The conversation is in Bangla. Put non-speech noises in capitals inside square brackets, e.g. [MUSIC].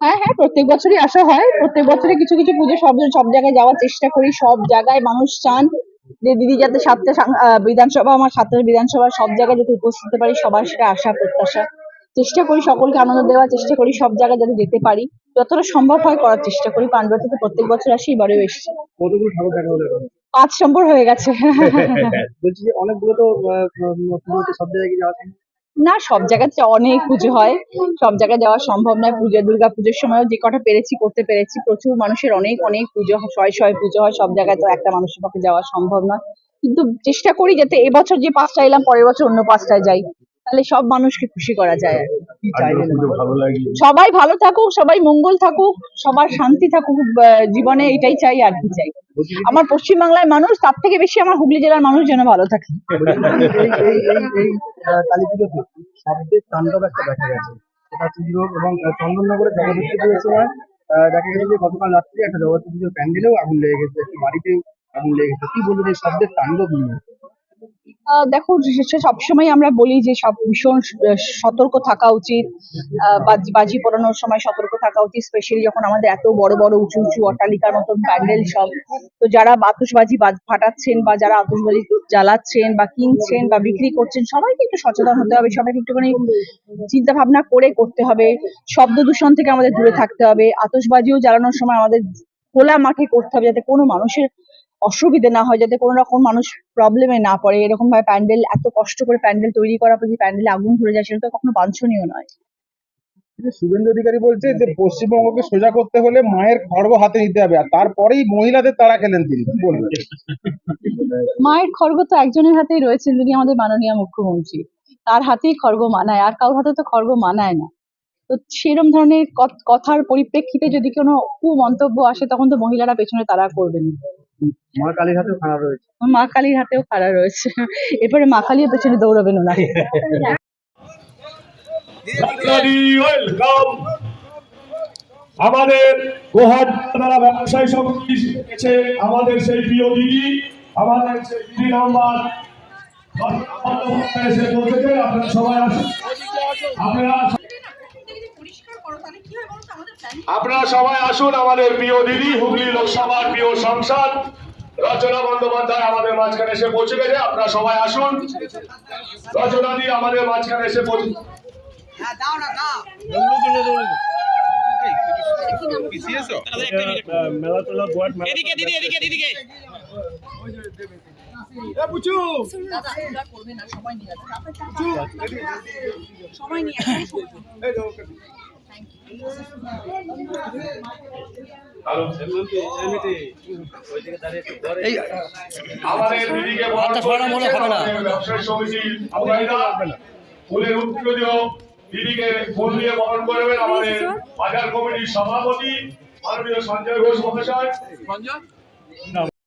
হ্যাঁ হ্যাঁ প্রত্যেক বছরই আসা হয়। প্রত্যেক বছরই কিছু কিছু পুজো সব সব জায়গায় যাওয়ার চেষ্টা করি। সব জায়গায় মানুষ চান যে দিদি যাতে সাতটা বিধানসভা আমার সাতটা বিধানসভা সব জায়গায় যাতে উপস্থিত হতে পারি সবার সেটা আশা প্রত্যাশা। চেষ্টা করি সকলকে আনন্দ দেওয়ার চেষ্টা করি সব জায়গায় যাতে যেতে পারি। যতটা সম্ভব হয় করার চেষ্টা করি। পাণ্ডুয়াতে তো প্রত্যেক বছর আসি এবারেও এসেছি? পাঁচ নম্বর হয়ে গেছে। [LAUGHS] অনেকগুলো তো সব জায়গায় যাওয়া। না সব জায়গাতে অনেক পুজো হয়। সব জায়গায় যাওয়া সম্ভব নয়। পুজো দুর্গা পুজোর সময়ও যে কটা পেরেছি করতে পেরেছি। প্রচুর মানুষের অনেক অনেক পুজো হয় শয় শয় পুজো হয়। সব জায়গায় তো একটা মানুষের পক্ষে যাওয়া সম্ভব নয়। কিন্তু চেষ্টা করি যাতে এবছর যে পাঁচটা এলাম পরের বছর অন্য পাঁচটায় যাই। তাহলে সব মানুষকে খুশি করা যায় আর সবাই ভালো থাকুক সবাই মঙ্গল থাকুক সবার শান্তি থাকুক জীবনে এটাই চাই আর কি চাই। আমার পশ্চিমবাংলার মানুষ তার থেকে বেশি আমার হুগলি জেলার মানুষ যেন ভালো থাকে। কালী পুজোতে শব্দের তাণ্ডব একটা দেখা গেছে। সেটা পুজো এবং চন্দননগরে জগদ্ধাত্রী পুজোর সময় দেখা গেছে যে গতকাল রাত্রে একটা জগদ্ধাত্রী পুজোর প্যান্ডেলেও আগুন লেগে গেছে, একটি বাড়িতে আগুন লেগে গেছে। কি বলবেন এই শব্দের তাণ্ডব নিয়ে? দেখো সবসময় আমরা বলি যে সব ভীষণ সতর্ক থাকা উচিত। বাজি পোড়ানোর সময় সতর্ক থাকা উচিত স্পেশালি যখন আমাদের এত বড় বড়, উঁচু উঁচু অট্টালিকার মতন প্যান্ডেল সব। তো যারা আতশবাজি বাজ- ফাটাচ্ছেন বা যারা আতশবাজি জ্বালাচ্ছেন বা কিনছেন বা বিক্রি করছেন সবাইকে একটু সচেতন হতে হবে, সবাইকে একটুখানি চিন্তা ভাবনা করে করতে হবে। শব্দ দূষণ থেকে আমাদের দূরে থাকতে হবে। আতসবাজিও জ্বালানোর সময় আমাদের খোলা মাঠে করতে হবে, যাতে কোনো মানুষের অসুবিধে না হয় যাতে কোনো রকম মানুষ প্রবলেমে না পড়ে। এরকম ভাবে প্যান্ডেল এত কষ্ট করে প্যান্ডেল তৈরি করার পর যদি প্যান্ডেলে আগুন ধরে যায় সেটা তো কখনো বাঞ্ছনীয় নয়। শুভেন্দু অধিকারী বলছে যে পশ্চিমবঙ্গকে সোজা করতে হলে মায়ের খড়গ হাতে নিতে হবে আর তারপরেই মহিলাদের তাড়া খেলেন তিনি। বলবেন? মায়ের খড়গ তো একজনের হাতেই রয়েছে যিনি আমাদের মাননীয় মুখ্যমন্ত্রী। তার হাতেই খড়গ মানায় আর কারোর হাতে তো খড়গ মানায় না। তো সেরকম ধরনের কথ- কথার পরিপ্রেক্ষিতে যদি কোনো কুমন্তব্য আসে তখন তো মহিলারা পেছনে তারা করবেন মা কালীর হাতেও খারাপ রয়েছে। মা কালীর হাতেও খাড়া রয়েছে। এরপরে মা কালীর পেছনে দৌড়াবেন বাঙালি আমাদের গোহাট তারা ব্যবসায়ী সমিতি এসে আমাদের সেই প্রিয় দিদি আমাদের সেই দিদি নাম্বার এসে পৌঁছেছে আপনারা সবাই আসুন। আপনারা আপনারা সবাই আসুন আমাদের প্রিয় দিদি হুগলি লোকসভার প্রিয় সংসদ রচনা বন্দ্যোপাধ্যায় আমাদের মাঝখানে এসে পৌঁছে গেছে আপনারা সবাই আসুন। রচনা দি আমাদের মাঝখানে এসে পৌঁছে এদিকে দিদি ফুলের দিদিকে ফুল দিয়ে বরণ করবেন আমাদের বাজার কমিটির সভাপতি মাননীয় সঞ্জয় ঘোষ মহাশয়।